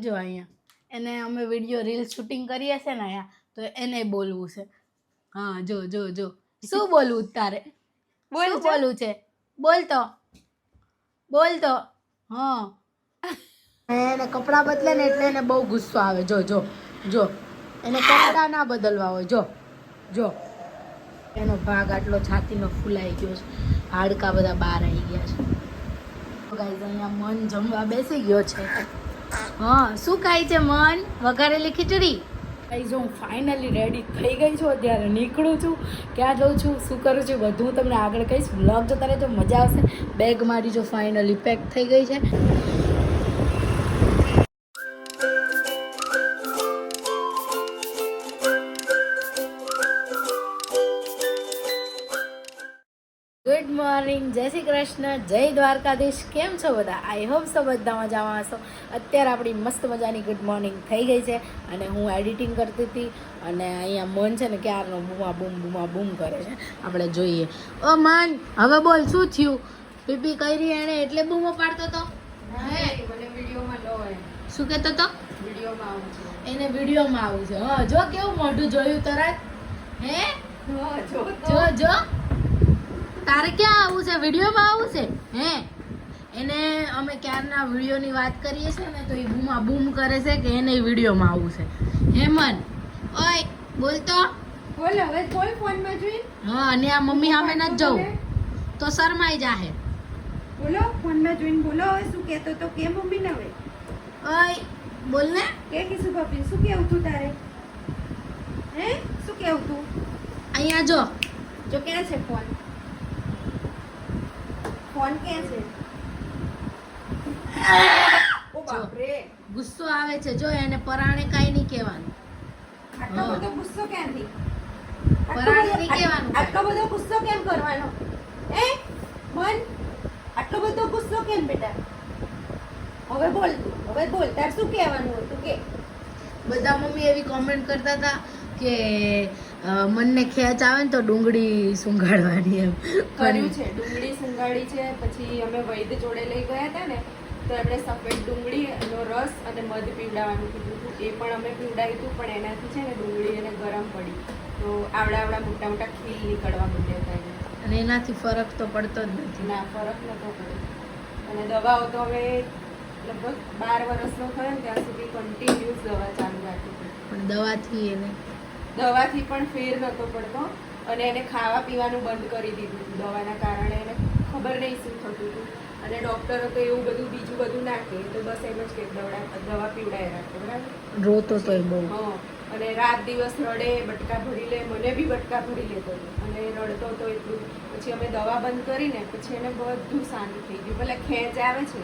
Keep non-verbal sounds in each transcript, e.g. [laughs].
જો અહીંયા. એને અમે વીડિયો રીલ શૂટિંગ કરીએ છે ને અહીંયા તો એને બોલવું છે. હા જો જો જો. શું બોલવું તારે? બોલ બોલવું છે? બોલ તો. બોલ તો. હા. એને કપડાં બદલે ને એટલે એને બહુ ગુસ્સો આવે. જો જો જો. એને કપડાં ના બદલવા હોય. જો જો. એનો ભાગ આટલો છાતીનો ફૂલાઈ ગયો છે. હાડકા બધા બહાર આવી ગયા છે. ગાઈઝ અહીંયા મન જમવા બેસી ગયો છે. હા, શું ખાય છે મન? વઘારેલી ખીચડી? ગાઈઝ હું ફાઇનલી રેડી થઈ ગઈ છું, અત્યારે નીકળું છું, ક્યાં જઉં છું, શું કરું છું બધું હું તમને આગળ કહીશ. વ્લોગ જોતા રહેજો, મજા આવશે. બેગ મારી જો ફાઇનલી પેક થઈ ગઈ છે. મોર્નિંગ. જય શ્રી કૃષ્ણ. જય દ્વારકાધીશ. કેમ છો બધા? આઈ હોપ સો બધા મજામાં હશો. અત્યારે આપણી મસ્ત મજાની ગુડ મોર્નિંગ થઈ ગઈ છે અને હું એડિટિંગ કરતી હતી અને અહીંયા મન છે ને ક્યારનો બૂમા બૂમ બૂમા બૂમ કરે છે. આપણે જોઈએ. ઓ મન હવે બોલ શું થયું? પીપી કરી એણે એટલે બૂમો પાડતો તો? હે મને વિડીયોમાં લો એમ. શું કહેતો તો? વિડીયોમાં આવું છે. એને વિડીયોમાં આવું છે. હા જો કેવું મોઢું જોયું તરત. હે? જો જો જો. તારે ક્યાં આવું છે? વિડીયોમાં આવું છે? હે? એને અમે ક્યારના વિડીયોની વાત કરીએ છીએ ને તો એ બૂમા બૂમ કરે છે કે એને વિડીયોમાં આવું છે. હેમન ઓય બોલ તો. બોલ હવે કોઈ ફોનમાં જોઈ. હા અને આ મમ્મી સામે ન જવું તો શરમાઈ જાહે. બોલો ફોનમાં જોઈને બોલો હવે શું કહેતો તો કે મમ્મી ન હવે. ઓય બોલ ને. કે કીશું ભાભી શું કેવું તું તારે? હે? શું કેવું તું? અહીંયા જો. જો ક્યાં છે ફોન? ફોન કે છે? ઓ બાપરે. ગુસ્સો આવે છે. જો એને પરાણે કાઈ નહીં કહેવાનું. આટલો. બધો ગુસ્સો આટલો પરાણે નહીં કહેવાનું. આટલો બધો ગુસ્સો કેમ કરવાનો? એ મન આટલો બધો ગુસ્સો કેમ બેટા? હવે બોલ તું, હવે બોલ. તાર શું કહેવાનું હતું? કે બધા મમ્મી એવી કોમેન્ટ કરતા હતા કે મનને ખેંચ આવે ને તો ડુંગળી સુંઘાડવાની એમ. કર્યું છે ડુંગળી સુંગાડી છે પછી અમે વૈદ્ય જોડે લઈ ગયા હતા ને તો એમણે સફેદ ડુંગળીનો રસ અને મધ પીવડાવવાનું કીધું હતું. એ પણ અમે પીવડાવ્યું હતું પણ એનાથી છે ને ડુંગળી એને ગરમ પડી. તો આવડા આવડા મોટા મોટા ખીલ નીકળવા માંડ્યા હતા અને એનાથી ફરક તો પડતો જ નથી. ના ફરક નતો પડ્યો. અને દવાઓ તો હવે લગભગ બાર વર્ષનો થયો ને ત્યાં સુધી કન્ટિન્યુઅસ દવા ચાલુ રાખી પણ દવાથી એને દવાથી પણ ફેર નહોતો પડતો અને એને ખાવા પીવાનું બંધ કરી દીધું હતું. દવાના કારણે એને ખબર નહીં શું થતું હતું. અને ડૉક્ટરો તો એવું બધું બીજું બધું નાખે તો બસ એમ જ કે દવા દવા પીવડાય રાખે બરાબર? રોતો તો બહુ. હા. અને રાત દિવસ રડે બટકા ભરી લે મને બી બટકા ભરી લેતો અને રડતો હતો એટલું. પછી અમે દવા બંધ કરીને પછી એને બધું શાંત થઈ ગયું. ભલે ખેંચ આવે છે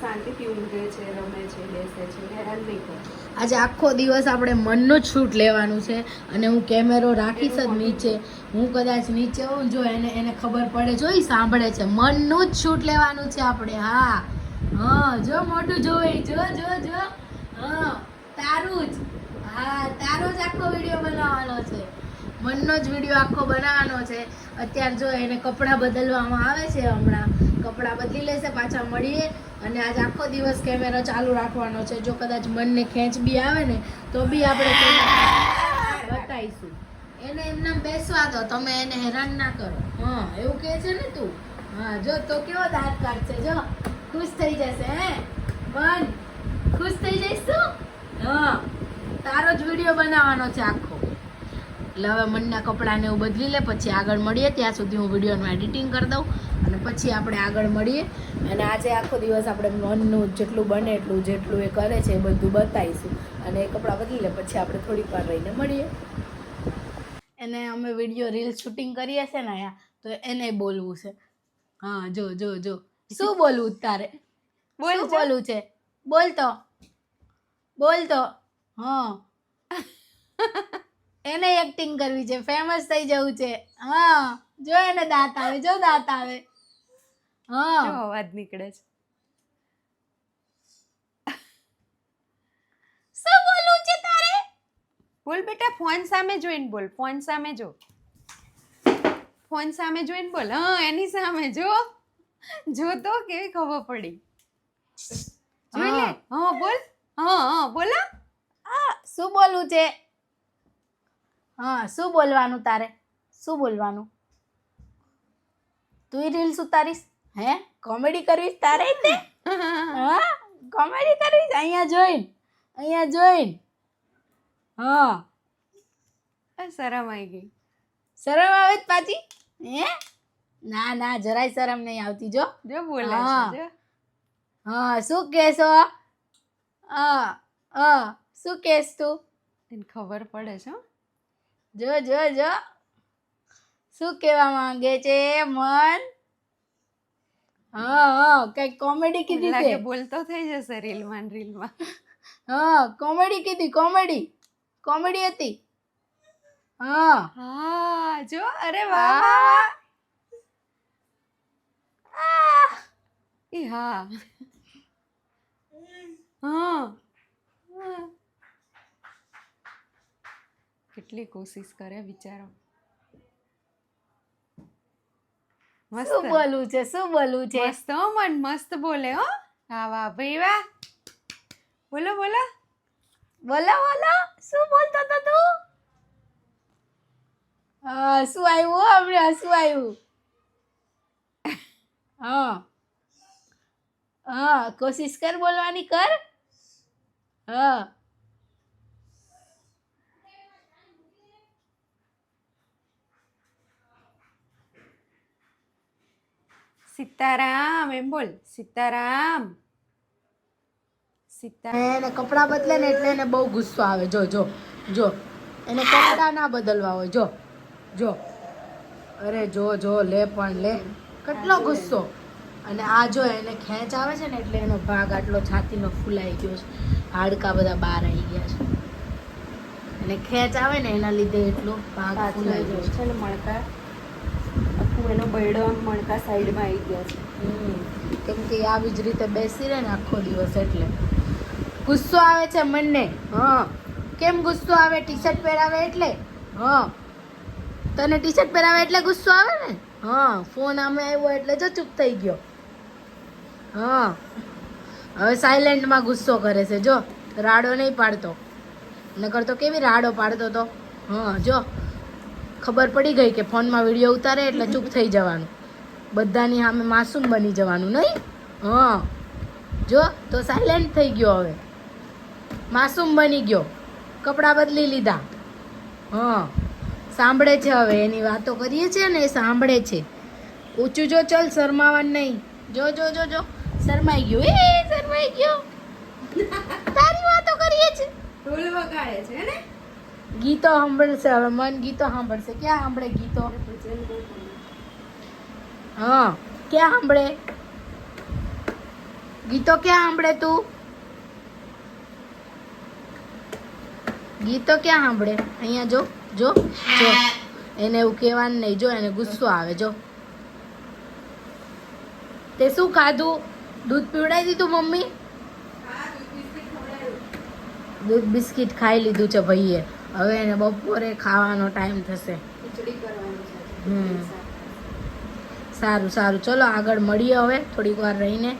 શાંતિથી ઊંઘે છે રમે છે બેસે છે હેરાન નહીં કરે આજે આખો દિવસ આપણે મનનો જ શૂટ લેવાનું છે અને હું કેમેરો રાખીશ જ નીચે. હું કદાચ નીચે હોઉં જો એને એને ખબર પડે જો સાંભળે છે. મનનું જ શૂટ લેવાનું છે આપણે હા. હા જો મોટું જોવે જો જો જો. હા તારું જ. હા તારો જ આખો વીડિયો બનાવવાનો છે. મનનો જ વીડિયો આખો બનાવવાનો છે. અત્યારે જો એને કપડાં બદલવામાં આવે છે હમણાં. કપડાં બદલી લેશે, પાછા મળીએ. અને આજ આખો દિવસ કેમેરો ચાલુ રાખવાનો છે. જો કદાચ મનને ખેંચ બી આવે ને, તો બી આપણે બતાવીશું. એને એમને બેસવા દો, તમે એને હેરાન ના કરો. હા, એવું કહે છે ને તું? હા, જો, તો કેવો દાંત કાઢશે, જો. ખુશ થઈ જશે, હે? મન ખુશ થઈ જઈશ? તું હા, તારો જ વીડિયો બનાવવાનો છે આખો. એટલે હવે મનના કપડાને એવું બદલી લે પછી આગળ મળીએ. ત્યાં સુધી હું વિડીયોનું એડિટિંગ કરી દઉં અને પછી આપણે આગળ મળીએ. અને આજે આખો દિવસ આપણે મનનું જેટલું બને એટલું જેટલું એ કરે છે એ બધું બતાવીશું. અને એ કપડાં બદલી લે પછી આપણે થોડીક વાર રહીને મળીએ. એને અમે વીડિયો રીલ શૂટિંગ કરીએ છે ને અહીંયા તો એને બોલવું છે. હા જો જો જો. શું બોલવું તારે? બોલ બોલવું છે? બોલ તો. બોલ તો. હા. [laughs] એને એક્ટિંગ કરવી છે ફેમસ થઈ જવું છે. હા જો એને દાંત આવે જો દાંત આવે. હા. અવાજ નીકળે છે. શું બોલવું છે તારે? બોલ બેટા ફોન સામે જોઈને બોલ ફોન સામે જો. ફોન સામે જોઈને બોલ. હા એની સામે જો. જો તો કેવી ખબર પડી. જોઈ લે. હા. બોલ. હા હા બોલો આ શું બોલવું છે? હા શું બોલવાનું તારે? શું બોલવાનું? તું રીલ્સ ઉતારીશ? હે? કોમેડી કરવીશ તારે તે? [laughs] હા કોમેડી કરવીશ? અહીંયા જોઈન અહીંયા જોઈન. હા. શરમ આવી ગઈ. શરમ આવે જ પાછી? હે? ના ના જરાય શરમ નહીં આવતી જો. જો બોલે હા. શું કહેશો? હા હા શું કહેશ તું? એને ખબર પડે છે હો. જો જો જો. શું કહેવા માંગે છે મન? હા હા કંઈક કોમેડી કીધી છે. બોલતો થઈ જશે રીલમાં રીલ રીલમાં. હા કોમેડી કીધી કોમેડી કોમેડી હતી. હા. હા જો અરે વાહ, હા. હા. કેટલી કોશિશ કરે બિચારો. મસ્ત. શું છે? શું બોલું છે? મસ્ત હો મન મસ્ત બોલે હો. હા વાહ ભાઈ વાહ. બોલો બોલો. બોલો બોલો. શું બોલતો હતો તું? હા શું આવ્યું હમણાં? શું આવ્યું? [laughs] હા. હા કોશિશ કર બોલવાની કર. હા. સીતારામ એમ બોલ. સીતારામ. સીતા એને કપડાં બદલે ને એટલે એને બહુ ગુસ્સો આવે. જો જો જો. એને કપડાં ના બદલવા હોય. જો જો. અરે જો જો લે પણ લે. કેટલો ગુસ્સો. અને આ જો એને ખેંચ આવે છે ને એટલે એનો ભાગ આટલો છાતીનો ફૂલાઈ ગયો છે. હાડકા બધા બહાર આવી ગયા છે. અને ખેંચ આવે ને એના લીધે એટલો ભાગ ફૂલાઈ ગયો છે. મળતા. એનો બૈડો આમ મણકા સાઈડમાં આવી ગયા છે. કેમ કે આવી જ રીતે બેસી રહે ને આખો દિવસ એટલે. ગુસ્સો આવે છે મનને. હા. કેમ ગુસ્સો આવે? ટી શર્ટ પહેરાવે એટલે? હા. તને ટી શર્ટ પહેરાવે એટલે ગુસ્સો આવે ને? હા. ફોન આમે આવ્યો એટલે જો ચૂપ થઈ ગયો. હા. હવે સાયલેન્ટમાં ગુસ્સો કરે છે. જો. રાડો નહીં પાડતો. નકર તો કેવી રાડો પાડતો તો? હા, જો. ખબર પડી ગઈ કે ફોનમાં વીડિયો ઉતારે એટલે ચૂપ થઈ જવાનું. બધાની સામે માસૂમ બની જવાનું, નહીં? હા. જો, તો સાયલેન્ટ થઈ ગયો હવે. માસૂમ બની ગયો. કપડાં બદલી લીધા. હા. સાંભળે છે હવે, એની વાતો કરીએ છીએ ને, એ સાંભળે છે. ઊંચું જો ચલ, શરમાવાનું નહીં. જો જો જો જો. શરમાઈ ગયો. એ, શરમાઈ ગયો. તારી વાતો કરીએ છીએ. ઢોલ વગાડે છે ને? ગીતો સાંભળશે હવે મન ગીતો સાંભળશે ક્યાં સાંભળે ગીતો. હા, ક્યાં સાંભળે? ગીતો ક્યાં સાંભળે તું? ગીતો ક્યાં સાંભળે? અહીંયા જો જો જો. એને એવું કહેવાનું નહીં. જો, એને ગુસ્સો આવે, જો. તે શું ખાધું? દૂધ પીવડાવી દીધું મમ્મી? દૂધ બિસ્કિટ ખાઈ લીધું છે ભાઈએ. હવે એને બપોરે ખાવાનો ટાઈમ થશે. સારું. સારું ચલો આગળ મળીએ હવે થોડીક વાર રહીને.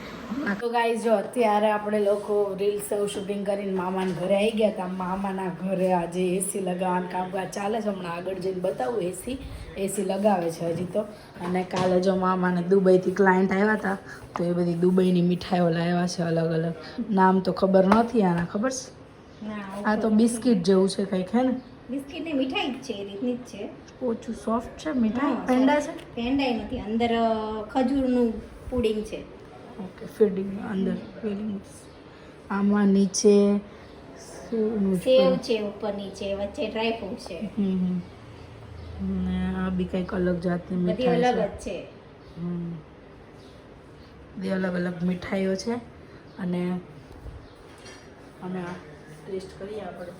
તો ગાઈઝ જો અત્યારે આપણે લોકો રીલ્સ શૂટિંગ કરીને મામાના ઘરે આવી ગયા હતા. મામાના ઘરે આજે એસી લગાવવાનું કામકાજ ચાલે છે. હમણાં આગળ જઈને બતાવું એસી એસી લગાવે છે હજી તો. અને કાલે જો મામાને દુબઈથી ક્લાયન્ટ આવ્યા હતા તો એ બધી દુબઈની મીઠાઈઓ લાવ્યા છે અલગ અલગ. નામ તો ખબર નથી આના ખબર છે? આ તો બિસ્કિટ જેવું છે કંઈક હે ને? બિસ્કિટની મીઠાઈ જ છે એ રીતની જ છે. ઓછું સોફ્ટ છે મીઠાઈ? પેંડા છે? પેંડાઈ નથી અંદર ખજૂરનું પુડિંગ છે. ઓકે ફીડિંગ અંદર ફીડિંગ. આમાં નીચે સેવ છે ઉપર નીચે વચ્ચે ડ્રાય ફ્રૂટ છે. ને આ બી કંઈક અલગ જાતની મીઠાઈ અલગ જ છે. હમ. બધી અલગ અલગ મીઠાઈઓ છે. અને અમે આ ટેસ્ટ કરીએ આપણે.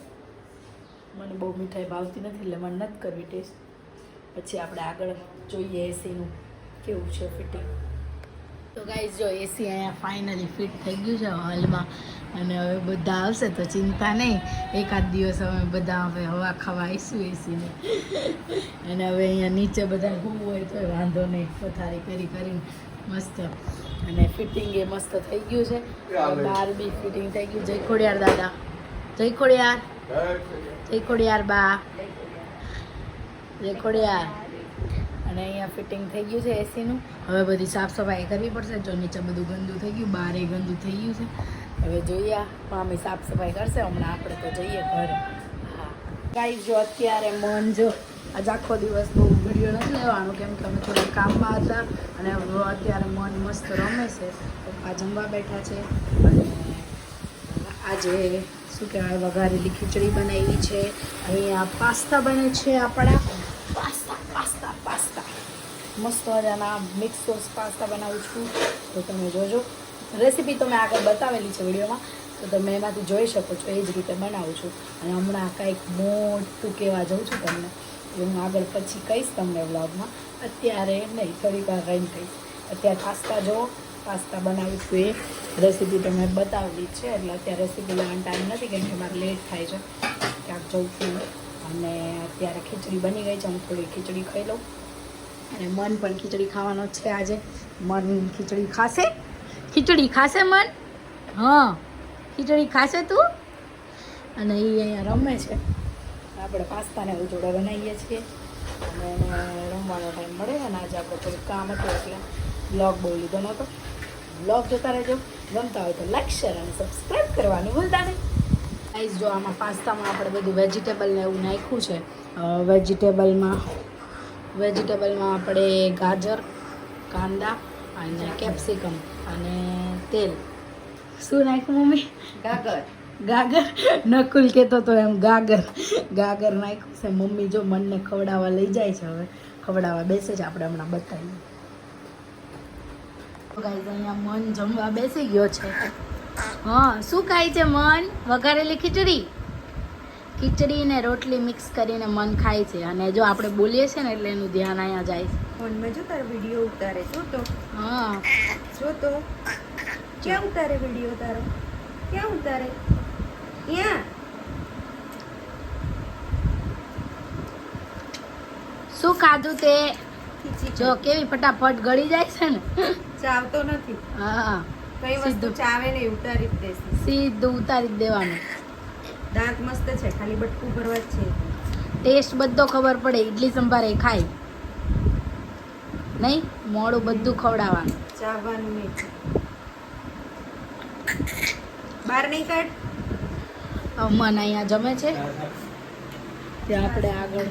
મને બહુ મીઠાઈ ભાવતી નથી એટલે મને નથી કરવી ટેસ્ટ. પછી આપણે આગળ જોઈએ એસીનું કેવું છે ફિટિંગ તો ગાઈઝ જો એસી અહીંયા ફાઇનલી ફિટ થઈ ગયું છે હોલમાં. અને હવે બધા આવશે તો ચિંતા નહીં. એકાદ દિવસ અમે બધા હવે હવા ખાવા આવીશું એસીને અને હવે અહીંયા નીચે બધા હોવું હોય તો વાંધો નહીં. પથારી કરી કરીને મસ્ત. અને ફિટિંગ એ મસ્ત થઈ ગયું છે. બહાર બી ફિટિંગ થઈ ગયું. જય ખોડિયાર દાદા. જય ખોડિયાર. જય ખોડિયાર બા. જય ખોડિયાર. અને અહીંયા ફિટિંગ થઈ ગયું છે એસીનું હવે બધી સાફ સફાઈ કરવી પડશે. જો નીચે બધું ગંદુ થઈ ગયું બારે ગંદુ થઈ ગયું છે. હવે જોઈએ મામી સાફ સફાઈ કરશે. હમણાં આપણે તો જઈએ ઘરે. હા. ગાઈસ જો અત્યારે મન જો આજ આખો દિવસ બહુ વીડિયો નથી લેવાનો. કેમ કે અમે થોડા કામમાં હતા અને અત્યારે મન મસ્ત રમે છે. પપ્પા જમવા બેઠા છે. આજે શું કહેવાય, વઘારેલી ખીચડી બનાવી છે. અહીંયા પાસ્તા બને છે આપણા. Pasta pasta pasta. મસ્ત મજાના મિક્સ સોસ પાસ્તા બનાવું છું. તો તમે જોજો. રેસીપી તો મેં આગળ બતાવેલી છે વિડીયોમાં. તો તમે એમાંથી જોઈ શકો છો, એ જ રીતે બનાવું છું. અને હમણાં કાંઈક મોટું કહેવા જાઉં છું તમને. એ હું આગળ પછી કહીશ તમને વ્લોગમાં અત્યારે નહીં, થોડીક વાર રહીને કહીશ. અત્યારે પાસ્તા જો પાસ્તા બનાવું છું એ રેસીપી તમે બતાવી છે. એટલે અત્યારે રેસીપી લેવાનો ટાઈમ નથી, કેમ કે મારે લેટ થાય છે. ક્યાંક જઉં છું અને અત્યારે ખીચડી બની ગઈ છે. હું થોડી ખીચડી ખાઈ લઉં. અને મન પણ ખીચડી ખાવાનો છે આજે. મન ખીચડી ખાશે? ખીચડી ખાશે મન? હા. ખીચડી ખાશે તું? અને એ અહીંયા રમે છે. આપણે પાસ્તાને એવું જોડે બનાવીએ છીએ. અને રમવાનો ટાઈમ મળે અને આજે આપણે થોડું કામ હતું એટલે બ્લોગ બહુ લીધો નહોતો. બ્લોગ જોતા રહેજો. ગમતા હોય તો લાઈક શેર અને સબસ્ક્રાઈબ કરવાનું ભૂલતા નહીં. ગાઈઝ જો આમાં પાસ્તામાં આપણે બધું વેજીટેબલ ને એવું નાખ્યું છે વેજીટેબલમાં વેજીટેબલમાં આપણે ગાજર કાંદા અને કેપ્સિકમ અને તેલ. શું નાખ્યું મમ્મી? ગાગર. ગાગર? નકુલ કહેતો તો એમ ગાગર. ગાગર નાખ્યું છે. મમ્મી જો મનને ખવડાવવા લઈ જાય છે હવે. ખવડાવવા બેસે છે. આપણે હમણાં બતાવીએ. ગાઈઝ અહીંયા મન જમવા બેસી ગયો છે. હા શું ખાય છે મન? વઘારેલી ખીચડી? ખીચડી ને રોટલી મિક્સ કરીને મન ખાય છે. અને જો આપણે બોલીએ છીએ ને એટલે એનું ધ્યાન અહીંયા જાય છે. ફોનમાં જો તારો વીડિયો ઉતારે જો તો. હા. જો તો. ક્યાં ઉતારે વીડિયો તારો? ક્યાં ઉતારે? ક્યાં શું ખાધું તે? જો કેવી ફટાફટ ગળી જાય છે ને. ચાવતો નથી. હા. કઈ વસ્તુ ચાવે ને ઉતારી જ દેશે. સીધું ઉતારી જ દેવાનું. દાંત મસ્ત છે ખાલી બટકું ભરવા જ છે. ટેસ્ટ બધો ખબર પડે ઇડલી સંભારે ખાય. નહીં? મોડું બધું ખવડાવવાનું. ચાવવાનું નહીં. બહાર નહીં કાઢ. અમાન અહીંયા જમે છે. ત્યાં આપણે આગળ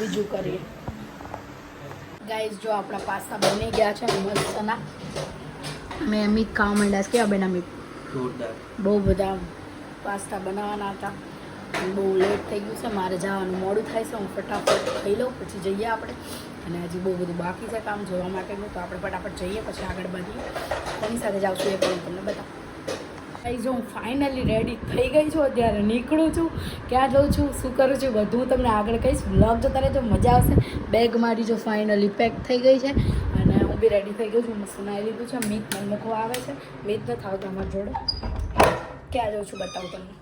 બીજું કરીએ. ગાઈઝ જો આપણા પાસ્તા બની ગયા છે મસ્તના. મેં અમિત ખાવા માંડ્યા છે. કેવા બેના અમિત? બહુ બધા પાસ્તા બનાવવાના હતા. બહુ લેટ થઈ ગયું છે. મારે જવાનું મોડું થાય છે. હું ફટાફટ ખાઈ લઉં પછી જઈએ આપણે. અને હજી બહુ બધું બાકી છે કામ. જોવા માટેનું તો આપણે ફટાફટ જઈએ પછી આગળ વધીએ. કોની સાથે જાઉં છું એ પણ તમને બતાવું. ગાઈઝ હું ફાઇનલી રેડી થઈ ગઈ છું, અત્યારે નીકળું છું, ક્યાં જાઉં છું, શું કરું છું બધું તમને આગળ કહીશ. બ્લોગ જોતા રહેજો મજા આવશે બેગ મારી જો ફાઇનલી પેક થઈ ગઈ છે અને હું બી રેડી થઈ ગઈ છું નાઈ લીધું છે મીત મને મૂકવા આવે છે. મીત ન થાવ તમારી જોડે. ક્યાં જાઉં છું બતાવું તમને.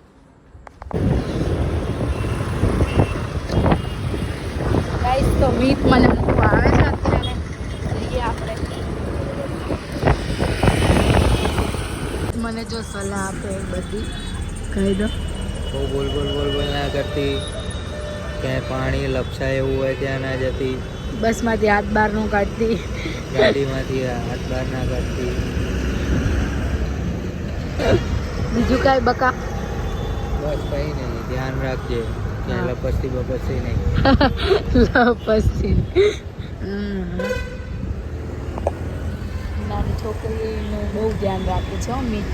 ગાઈસ તો મીત મને મૂકવા આવે છે અત્યારે જઈએ આપણે મને જો સલાહ આપે બધી. કહી દો. બહુ બોલ બોલ બોલ બોલ ના કરતી. ક્યાંય પાણી લપસાય એવું હોય ત્યાં ના જતી. બસમાંથી હાથ બહારનું કાઢતી. ગાડીમાંથી હાથ બહાર ના કાઢતી. બીજું કાંઈ બકા? બસ કઈ નહીં ધ્યાન રાખજે. ક્યાંય લપસતી બપસતી નહીં. [laughs] લપસતી. હમ. છોકરીનું બહુ ધ્યાન રાખે છે મીત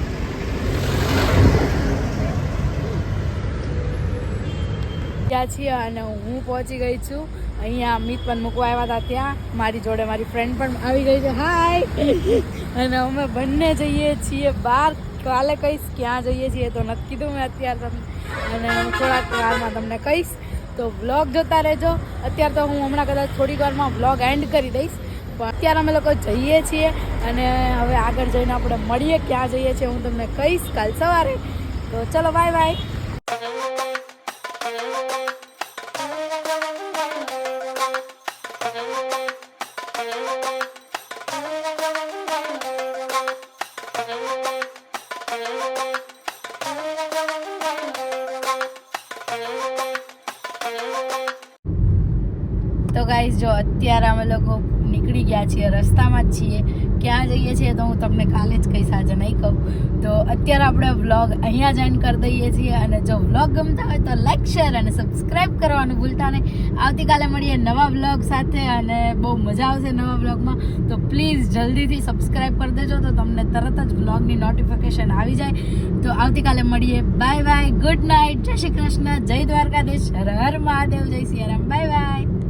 ત્યાં છીએ અને હું પહોંચી ગઈ છું. અહીંયા અમિત પણ મૂકવા આવ્યા હતા ત્યાં. મારી જોડે મારી ફ્રેન્ડ પણ આવી ગઈ છે. હાય અને અમે બંને જઈએ છીએ બહાર. કાલે કહીશ ક્યાં જઈએ છીએ તો નથી કીધું મેં અત્યારે તમને અને હું થોડાક વારમાં તમને કહીશ. તો વ્લોગ જોતા રહેજો. અત્યારે તો હું હમણાં કદાચ થોડીક વારમાં વ્લોગ એન્ડ કરી દઈશ. પણ અત્યારે અમે લોકો જઈએ છીએ અને હવે આગળ જઈને આપણે મળીએ ક્યાં જઈએ છીએ હું તમને કહીશ કાલ સવારે. તો ચલો બાય બાય તો ગાઈઝ જો અત્યારે અમે લોકો નીકળી ગયા છીએ, રસ્તામાં જ છીએ. ક્યાં જઈએ છીએ તો હું તમને કાલે જ કહીશ, આજે નહીં કહું. તો અત્યારે આપણે વ્લોગ અહીંયા જોઈન કરી દઈએ છીએ અને જો વ્લોગ ગમતા હોય તો લાઈક શેર અને સબસ્ક્રાઈબ કરવાનું ભૂલતા નહીં. આવતીકાલે મળીએ નવા વ્લોગ સાથે અને બહુ મજા આવશે નવા વ્લોગમાં તો પ્લીઝ જલ્દીથી સબસ્ક્રાઈબ કરી દેજો તો તમને તરત જ વ્લોગની નોટિફિકેશન આવી જાય. તો આવતીકાલે મળીએ. બાય બાય ગુડ નાઇટ જય શ્રી કૃષ્ણ. જય દ્વારકાધીશ. હર હર મહાદેવ. જય સિયારામ. Bye bye